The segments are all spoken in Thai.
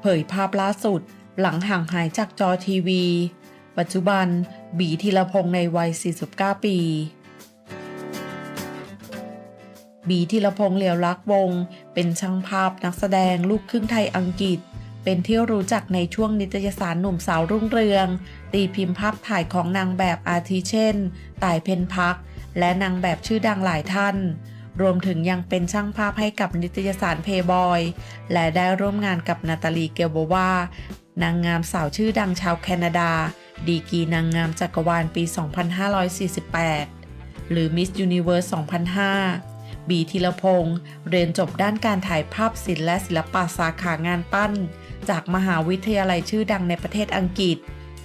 เผยภาพล่าสุดหลังห่างหายจากจอทีวี ปัจจุบันบีธีรพงษ์ในวัย 49 ปี บีธีรพงษ์เหลียวรักวง เป็นช่างภาพนักแสดงลูกครึ่งไทยอังกฤษ เป็นที่รู้จักในช่วงนิตยสารหนุ่มสาวรุ่งเรือง ตีพิมพ์ภาพถ่ายของนางแบบอาทิเช่น ต่ายเพนพัก และนางแบบชื่อดังหลายท่าน รวมถึงยังเป็นช่างภาพให้กับนิตยสารเพย์บอย และได้ร่วมงานกับนาตาลีเกลโบวานางงามสาวชื่อดังชาวแคนาดา ดีกีนางงามจักรวาลปี 2548 หรือ Miss Universe 2005 บีธีรพงศ์เรียนจบด้านการถ่ายภาพศิลป์และศิลปะสาขางานปั้น จากมหาวิทยาลัยชื่อดังในประเทศอังกฤษ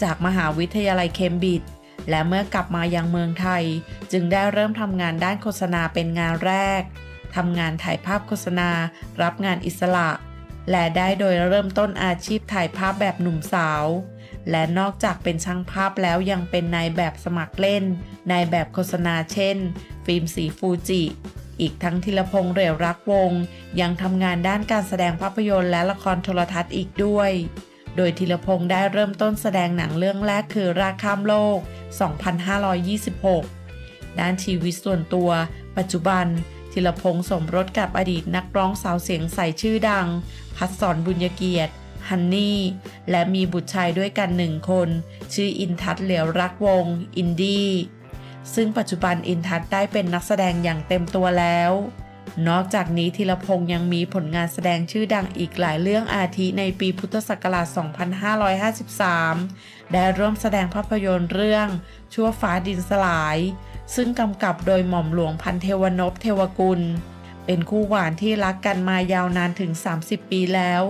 จากมหาวิทยาลัยเคมบริดจ์ และเมื่อกลับมายังเมืองไทย จึงได้เริ่มทำงานด้านโฆษณาเป็นงานแรกทำงานถ่ายภาพโฆษณา รับงานอิสระ และได้โดยเริ่มต้นอาชีพถ่ายภาพแบบหนุ่มสาว และนอกจากเป็นช่างภาพแล้วยังเป็นนายแบบสมัครเล่น นายแบบโฆษณาเช่น ฟิล์มสีฟูจิ อีกทั้งธีรพงษ์เรวรักวง ยังทำงานด้านการแสดงภาพยนตร์และละครโทรทัศน์อีกด้วย โดยธีรพงศ์ได้เริ่มต้นแสดงหนังเรื่องแรกคือราข้ามโลก 2526 ด้านชีวิตส่วนตัว ปัจจุบันธีรพงศ์สมรสกับอดีตนักร้องสาวเสียงใสชื่อดัง พัดสอนบุญเกียรติฮันนี่ และมีบุตรชายด้วยกันหนึ่งคน ชื่ออินทัศเหลียวรักวงศ์อินดี้ ซึ่งปัจจุบันอินทัศได้เป็นนักแสดงอย่างเต็มตัวแล้ว นอกจากนี้ธีรพงศ์ยังมีผลงานแสดงชื่อดังอีกหลายเรื่องอาทิในปีพุทธศักราช 2553 ได้ร่วมแสดงภาพยนตร์เรื่องชั่วฟ้าดินสลาย ซึ่งกำกับโดยหม่อมหลวงพันเทวนพเทวกุล เป็นคู่หวานที่รักกันมายาวนานถึง 30 ปีแล้ว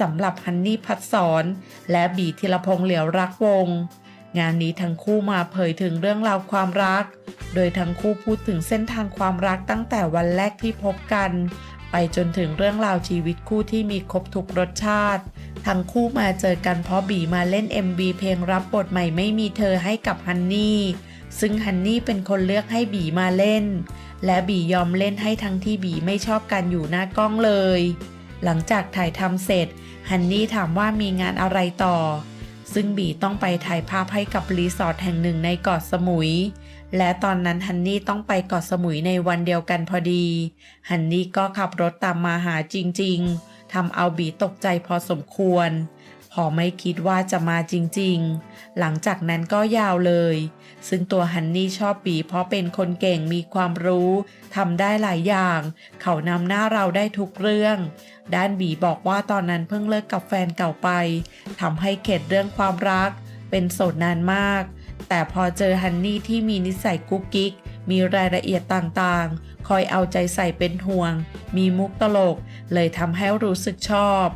สำหรับฮันนี่พัดสอนและบีธีรพงษ์เหลียวรักวง งานนี้ทั้งคู่มาเผยถึงเรื่องราวความรัก โดยทั้งคู่พูดถึงเส้นทางความรักตั้งแต่วันแรกที่พบกัน ไปจนถึงเรื่องราวชีวิตคู่ที่มีครบทุกรสชาติ ทั้งคู่มาเจอกันเพราะบีมาเล่น MV เพลงรับบทใหม่ไม่มีเธอให้กับฮันนี่ ซึ่งฮันนี่เป็นคนเลือกให้บีมาเล่น และบียอมเล่นให้ทั้งที่บีไม่ชอบการอยู่หน้ากล้องเลย หลังจากถ่ายทำเสร็จฮันนี่ถามว่ามีงานอะไรต่อ ซึ่งบีต้องไปถ่ายภาพให้กับรีสอร์ทแห่งหนึ่งในเกาะสมุย และตอนนั้นฮันนี่ต้องไปเกาะสมุยในวันเดียวกันพอดี ฮันนี่ก็ขับรถตามมาหาจริง ๆทำเอาบีตกใจพอสมควร พอไม่คิดว่าจะมาจริงๆ หลังจากนั้นก็ยาวเลย ซึ่งตัวฮันนี่ชอบบีเพราะเป็นคนเก่งมีความรู้ทำได้หลายอย่าง เขานำหน้าเราได้ทุกเรื่อง ด้านบีบอกว่าตอนนั้นเพิ่งเลิกกับแฟนเก่าไปทำให้เข็ดเรื่องความรัก เป็นโสดนานมาก แต่พอเจอฮันนี่ที่มีนิสัยกุ๊กกิ๊กมีรายละเอียดต่างๆ คอยเอาใจใส่เป็นห่วง มีมุกตลก เลยทำให้รู้สึกชอบ